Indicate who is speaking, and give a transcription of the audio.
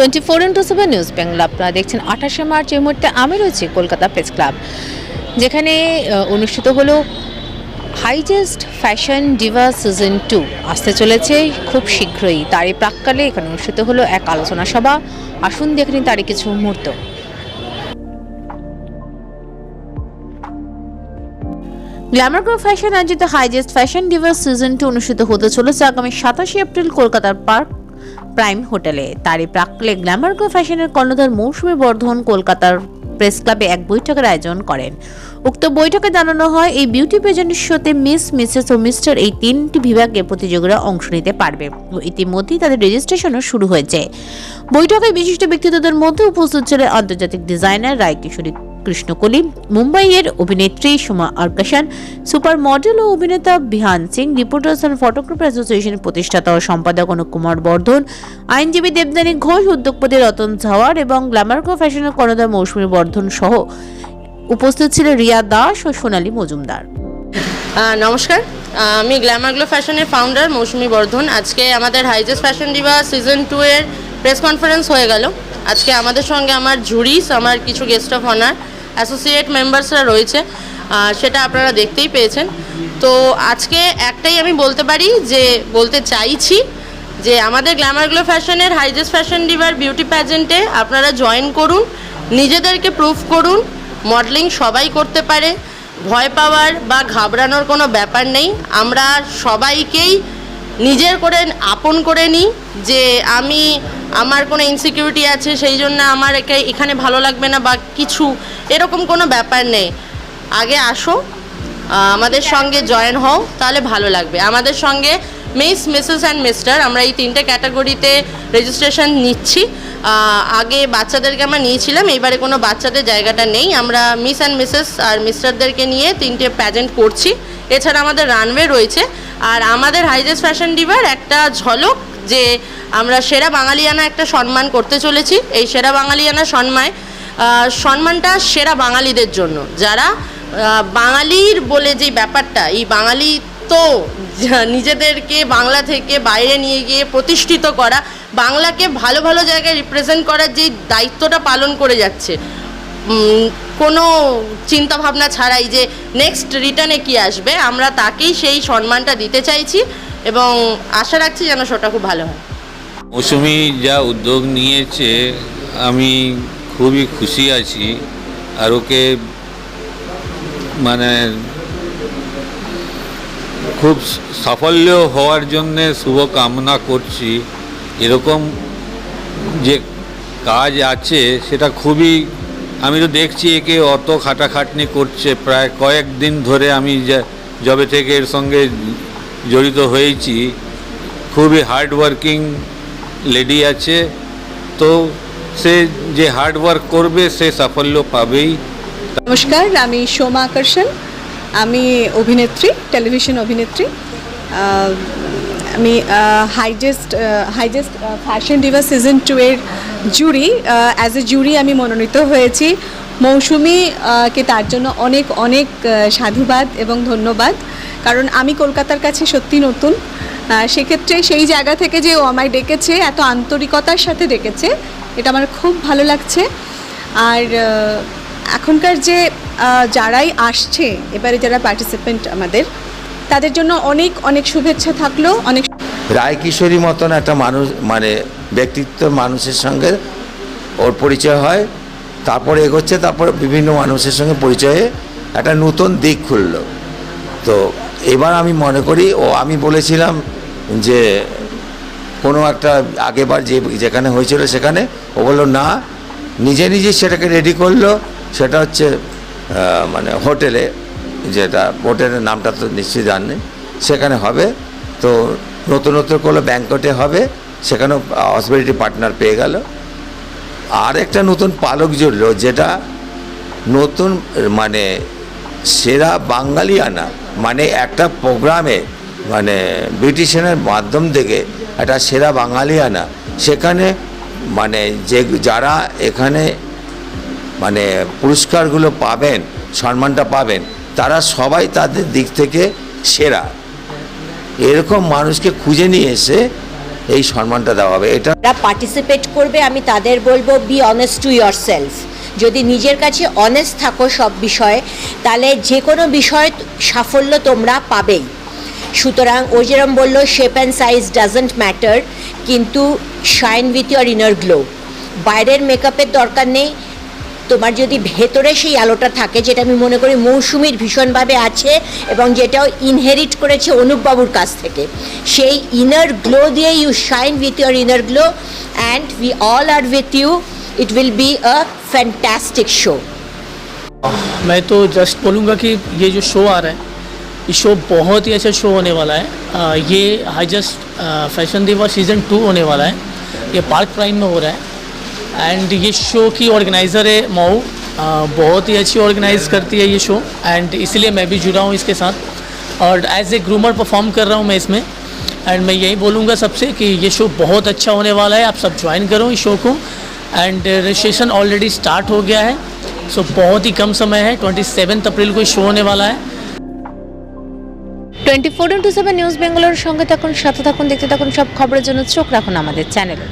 Speaker 1: Twenty four into seven news Bangla. আপনারা দেখছেন আঠাশে মার্চ, এই মুহূর্তে আমি রয়েছি কলকাতা প্রেস ক্লাব, যেখানে অনুষ্ঠিত হলো highest fashion diva season two. আসতে চলেছে খুব শীঘ্রই। তারই প্রাককালে এখানে অনুষ্ঠিত হলো এক আলোচনা সভা। আসুন, দেখে নিন তারই কিছু মুহূর্ত। গ্ল্যামার গ্রো ফ্যাশন আয়োজিত হাইজেস্ট ফ্যাশন ডিভার সিজন টু অনুষ্ঠিত হতে চলেছে আগামী সাতাশে এপ্রিল কলকাতার পার্ক প্রাইম হোটেলে। তারই প্রাক্কালে গ্ল্যামার গ্রো ফ্যাশনের কর্ণধার মৌসুমী বর্ধন কলকাতার প্রেস ক্লাবে এক বৈঠকের আয়োজন করেন। উক্ত বৈঠকে জানানো হয়, এই বিউটি পেজেন্ট শোতে মিস, মিসেস ও মিস্টার এই তিনটি বিভাগে প্রতিযোগীরা অংশ নিতে পারবে ও ইতিমধ্যেই তাদের রেজিস্ট্রেশনও শুরু হয়েছে। বৈঠকে বিশিষ্ট ব্যক্তিত্বদের মধ্যে উপস্থিত ছিলেন আন্তর্জাতিক ডিজাইনার রায় কিশোরী কৃষ্ণকলি, মুম্বাইয়ের অভিনেত্রী সুমা আরকাশান সুপার মডেল ও অভিনেতা Bihan Singh, reporters and photographer অ্যাসোসিয়েশনের প্রতিষ্ঠাতা ও সম্পাদক অনুপ কুমার বর্ধন, আইনজীবী দেবদানী ঘোষ, উদ্যোগপতি রতন ঝাওয়ার এবং গ্ল্যামারকো ফ্যাশনের কর্ণধার মৌসুমী বর্ধন সহ উপস্থিত ছিলেন রিয়া দাস ও সোনালী মজুমদার।
Speaker 2: নমস্কার। আমি গ্ল্যামার গ্লো ফ্যাশনের ফাউন্ডার মৌসুমি বর্ধন। আজকে আমাদের highest fashion diva season two এর প্রেস কনফারেন্স হয়ে গেল। আজকে আমাদের সঙ্গে আমার জুরিস আমার কিছু গেস্ট অফ অনার অ্যাসোসিয়েট মেম্বার্সরা রয়েছে সেটা আপনারা দেখতেই পেয়েছেন। তো আজকে একটাই আমি বলতে পারি যে, বলতে চাইছি যে, আমাদের গ্ল্যামার গ্লো ফ্যাশনের হাইজেস্ট ফ্যাশন ডিভার, বিউটি প্যাজেন্টে আপনারা জয়েন করুন, নিজেদেরকে প্রুফ করুন, মডেলিং সবাই করতে পারে, ভয় পাওয়ার বা ঘাবড়ানোর কোনো ব্যাপার নেই। আমরা সবাইকেই নিজের করে আপন করে নিই যে আমি, আমার কোনো ইনসিকিউরিটি আছে, সেই জন্য আমার এখানে ভালো লাগবে না বা কিছু, এরকম কোনো ব্যাপার নেই। আগে আসো আমাদের সঙ্গে জয়েন হও, তাহলে ভালো লাগবে। আমাদের সঙ্গে মিস মিসেস অ্যান্ড মিস্টার আমরা এই তিনটে ক্যাটাগরিতে রেজিস্ট্রেশন নিচ্ছি। আগে বাচ্চাদেরকে আমরা নিয়েছিলাম, এবারে কোনো বাচ্চাদের জায়গাটা নেই। আমরা মিস অ্যান্ড মিসেস আর মিস্টারদেরকে নিয়ে তিনটে প্যাজেন্ট করছি। এছাড়া আমাদের রানওয়ে রয়েছে। আর আমাদের হাইজেস ফ্যাশন ডিভার একটা ঝলক যে আমরা সেরা বাঙালিয়ানা একটা সম্মান করতে চলেছি। এই সেরা বাঙালিয়ানা সম্মান আহ, সম্মানটা সেরা বাঙালিদের জন্য। যারা বাঙালির বলে যে ব্যাপারটা এই বাঙালি তো নিজেদেরকে বাংলা থেকে বাইরে নিয়ে গিয়ে প্রতিষ্ঠিত করা বাংলাকে ভালো ভালো জায়গায় রিপ্রেজেন্ট করার যে দায়িত্বটা পালন করে যাচ্ছে কোনো চিন্তা ভাবনা ছাড়াই যে নেক্সট রিটার্নে কি আসবে, আমরা তাকেই সেই সম্মানটা দিতে চাইছি এবং আশা রাখছি যেন সেটা খুব ভালো হয়।
Speaker 3: মৌসুমি যা উদ্যোগ নিয়েছে, আমি খুবই খুশি আছি। আর ওকে মানে খুব সাফল্য হওয়ার জন্যে শুভ কামনা করছি। এরকম যে কাজ আছে, সেটা খুবই আমি তো দেখছি একে অত খাটাখাটনি করছে। প্রায় কয়েকদিন ধরে আমি যবে থেকে এর সঙ্গে জড়িত হয়েছি। খুবই হার্ড ওয়ার্কিং লেডি আছে। তো সে যে হার্ড ওয়ার্ক করবে, সে সাফল্য পাবেই।
Speaker 4: নমস্কার, আমি সোমা আকর্ষণ। আমি অভিনেত্রী টেলিভিশন অভিনেত্রী। আমি highest highest fashion diva season two এর জুরি অ্যাজ এ জুরি আমি মনোনীত হয়েছি। মৌসুমি আহ, কে তার জন্য অনেক অনেক সাধুবাদ এবং ধন্যবাদ। কারণ আমি কলকাতার কাছে সত্যি নতুন। সেক্ষেত্রে সেই জায়গা থেকে যে ও আমায় ডেকেছে এত আন্তরিকতার সাথে ডেকেছে এটা আমার খুব ভালো লাগছে। আর এখনকার যে যারাই আসছে এবারে যারা পার্টিসিপেন্ট আমাদের তাদের জন্য অনেক অনেক শুভেচ্ছা থাকল, অনেক
Speaker 5: রায় কিশোরী মতন একটা মানুষ মানে ব্যক্তিত্ব মানুষের সঙ্গে ওর পরিচয় হয়, তারপরে এগোচ্ছে, তারপর বিভিন্ন মানুষের সঙ্গে পরিচয়ে একটা নতুন দিক খুলল। তো এবার আমি মনে করি, ও আমি বলেছিলাম যে কোনো একটা আগেবার যে, যেখানে হয়েছিল সেখানে, ও বলল, না। নিজে নিজে সেটাকে রেডি করল, সেটা হচ্ছে মানে হোটেলে। যেটা হোটেলের নামটা তো নিশ্চয়ই জানেন। সেখানে হবে। তো নতুন নতুন করল ব্যাংকটে হবে। সেখানেও হসপিটালিটি পার্টনার পেয়ে গেল। আর একটা নতুন পালক জুড়লো যেটা নতুন মানে সেরা বাঙালিয়ানা মানে একটা প্রোগ্রামে মানে বিউটিশিয়ানের মাধ্যম থেকে একটা সেরা বাঙালিয়ানা। সেখানে মানে যে যারা এখানে মানে পুরস্কারগুলো পাবেন, সম্মানটা পাবেন তারা সবাই তাদের দিক থেকে সেরা। এরকম মানুষকে খুঁজে নিয়ে এসে এই সম্মানটা দেওয়া হবে। এটা
Speaker 6: পার্টিসিপেট করবে, আমি তাদের বলব be honest to yourself যদি নিজের কাছে অনেস্ট থাকো সব বিষয়ে, তাহলে যে কোনো বিষয়ে সাফল্য তোমরা পাবেই। সুতরাং ও যেরম বলল shape and size doesn't matter কিন্তু shine with your inner glow বাইরের মেকআপের দরকার নেই তোমার যদি ভেতরে সেই আলোটা থাকে যেটা আমি মনে করি মৌসুমির ভীষণভাবে আছে এবং যেটাও ইনহেরিট করেছে অনুপবাবুর কাছ থেকে সেই ইনার গ্লো দিয়ে you shine with your inner glow and we all are with you it will be a fantastic show
Speaker 7: मैं तो जस्ट बोलूँगा कि ये जो शो आ रहा है ये शो बहुत ही अच्छा शो होने वाला है अ, ये highest fashion divas season two होने वाला है ये पार्क प्राइम में हो रहा है एंड ये शो की ऑर्गेनाइज़र है मऊ अ, बहुत ही अच्छी ऑर्गेनाइज करती है ये शो एंड इसलिए मैं भी जुड़ा हूँ इसके साथ और एज ए ग्रूमर परफॉर्म कर रहा हूँ मैं इसमें एंड मैं यही बोलूँगा सबसे कि ये शो बहुत अच्छा होने वाला है आप सब ज्वाइन करो इस शो को एंड रजिस्ट्रेशन ऑलरेडी स्टार्ट हो गया है सो बहुत ही कम समय है ट्वेंटी सेवन्थ अप्रैल को शो होने वाला है
Speaker 1: twenty four into seven news Bangalore সঙ্গে থাকুন সাথে থাকুন দেখতে থাকুন সব খবরের জন্য চোখ রাখুন আমাদের চ্যানেলে